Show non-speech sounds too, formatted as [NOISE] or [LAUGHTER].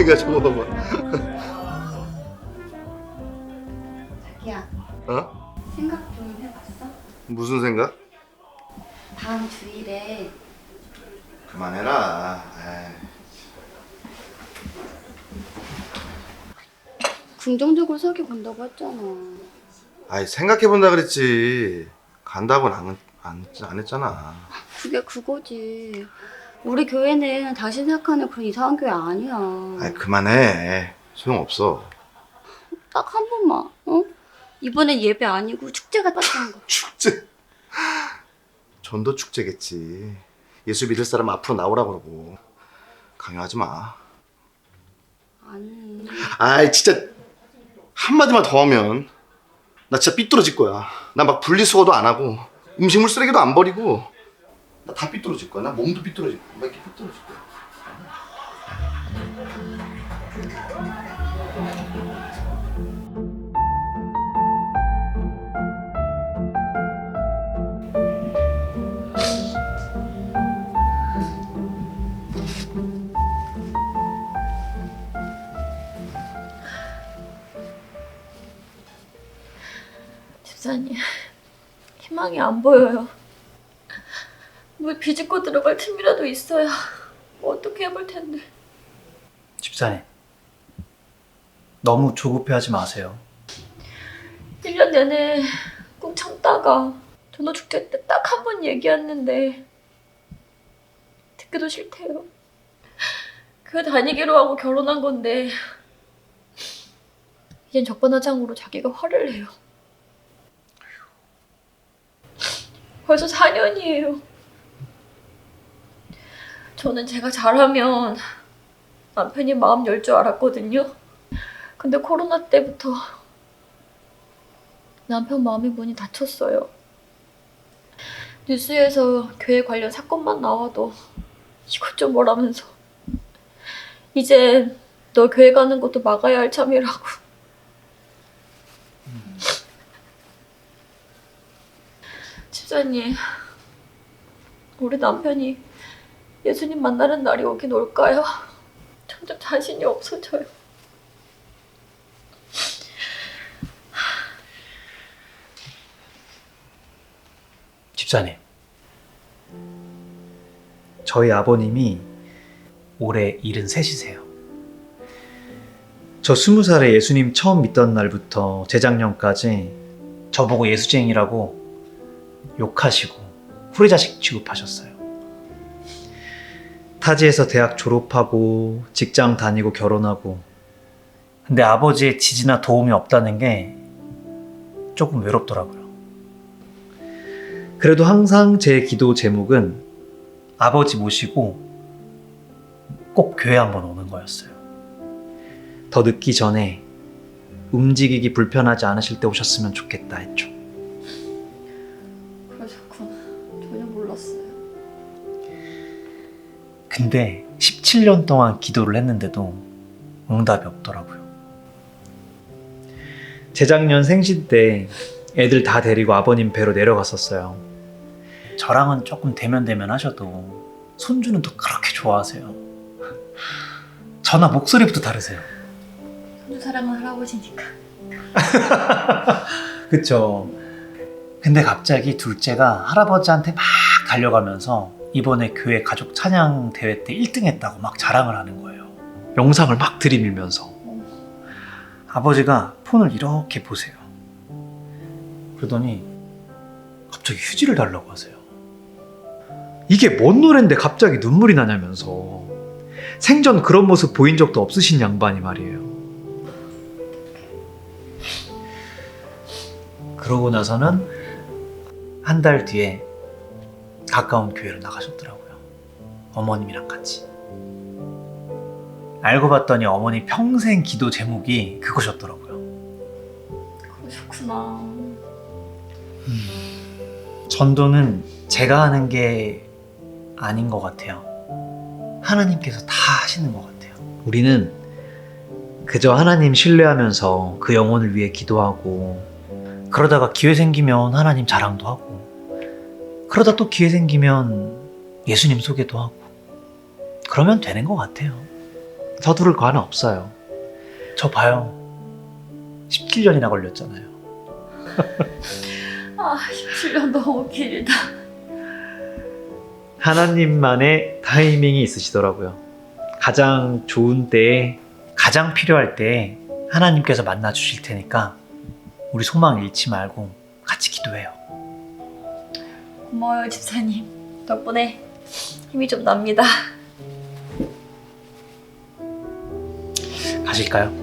그러니까 저거 봐봐. 자기야 어? 생각 좀 해봤어? 무슨 생각? 다음 주일에 그만해라. 에이. 긍정적으로 생각해 본다고 했잖아 아이 생각해 본다 그랬지. 간다고는 안, 안, 안 했잖아. 그게 그거지 우리 교회는 당신 생각하는 그런 이상한 교회 아니야 아이 그만해. 소용없어. 딱 한 번만 어? 이번엔 예배 아니고 축제가 땄던 거 축제. 전도 축제겠지. 예수 믿을 사람 앞으로 나오라 그러고. 강요하지 마. 아니 아이 진짜 한 마디만 더 하면 나 진짜 삐뚤어질 거야. 나 막 분리수거도 안 하고 음식물 쓰레기도 안 버리고 나 다 삐뚤어질 거야. 나 몸도 삐뚤어질 거야. 막 이렇게 삐뚤어질 거야. 집사님, 희망이 안 보여요. 물 비집고 들어갈 틈이라도 있어야 뭐 어떻게 해볼 텐데. 집사님, 너무 조급해하지 마세요. 1년 내내 꾹 참다가 전도 축제 때 딱 한 번 얘기했는데 듣기도 싫대요. 교회 다니기로 하고 결혼한 건데 이젠 적반하장으로 자기가 화를 내요. 벌써 4년이에요. 저는 제가 잘하면 남편이 마음 열 줄 알았거든요. 근데 코로나 때부터 남편 마음이 문이 닫혔어요. 뉴스에서 교회 관련 사건만 나와도 이것 좀 뭐라면서 이제 너 교회 가는 것도 막아야 할 참이라고. 집사님, 우리 남편이 예수님 만나는 날이 오긴 올까요? 점점 자신이 없어져요. 집사님, 저희 아버님이 올해 73이세요. 저 20살에 예수님 처음 믿던 날부터 재작년까지 저보고 예수쟁이라고 욕하시고 후레자식 취급하셨어요. 타지에서 대학 졸업하고 직장 다니고 결혼하고 근데 아버지의 지지나 도움이 없다는 게 조금 외롭더라고요. 그래도 항상 제 기도 제목은 아버지 모시고 꼭 교회 한번 오는 거였어요. 더 늦기 전에 움직이기 불편하지 않으실 때 오셨으면 좋겠다 했죠. 근데 17년 동안 기도를 했는데도 응답이 없더라고요. 재작년 생신 때 애들 다 데리고 아버님 배로 내려갔었어요. 저랑은 조금 대면대면 하셔도 손주는 또 그렇게 좋아하세요. 저나 목소리부터 다르세요. 손주 사랑은 할아버지니까. [LAUGHS] 그쵸. 근데 갑자기 둘째가 할아버지한테 막 달려가면서 이번에 교회 가족 찬양 대회 때 1등 했다고 막 자랑을 하는 거예요. 영상을 막 들이밀면서. 아버지가 폰을 이렇게 보세요. 그러더니 갑자기 휴지를 달라고 하세요. 이게 뭔 노랜데 갑자기 눈물이 나냐면서. 생전 그런 모습 보인 적도 없으신 양반이 말이에요. 그러고 나서는 한 달 뒤에 가까운 교회로 나가셨더라고요. 어머님이랑 같이. 알고 봤더니 어머니 평생 기도 제목이 그거셨더라고요. 그러셨구나. 전도는 제가 하는 게 아닌 것 같아요. 하나님께서 다 하시는 것 같아요. 우리는 그저 하나님 신뢰하면서 그 영혼을 위해 기도하고 그러다가 기회 생기면 하나님 자랑도 하고 그러다 또 기회 생기면 예수님 소개도 하고 그러면 되는 것 같아요. 서두를 거 하나 없어요. 저 봐요. 17년이나 걸렸잖아요. [LAUGHS] 아 17년 너무 길다. 하나님만의 타이밍이 있으시더라고요. 가장 좋은 때에, 가장 필요할 때에 하나님께서 만나 주실 테니까 우리 소망 잃지 말고 같이 기도해요. 고마워요 집사님. 덕분에 힘이 좀 납니다. 가실까요?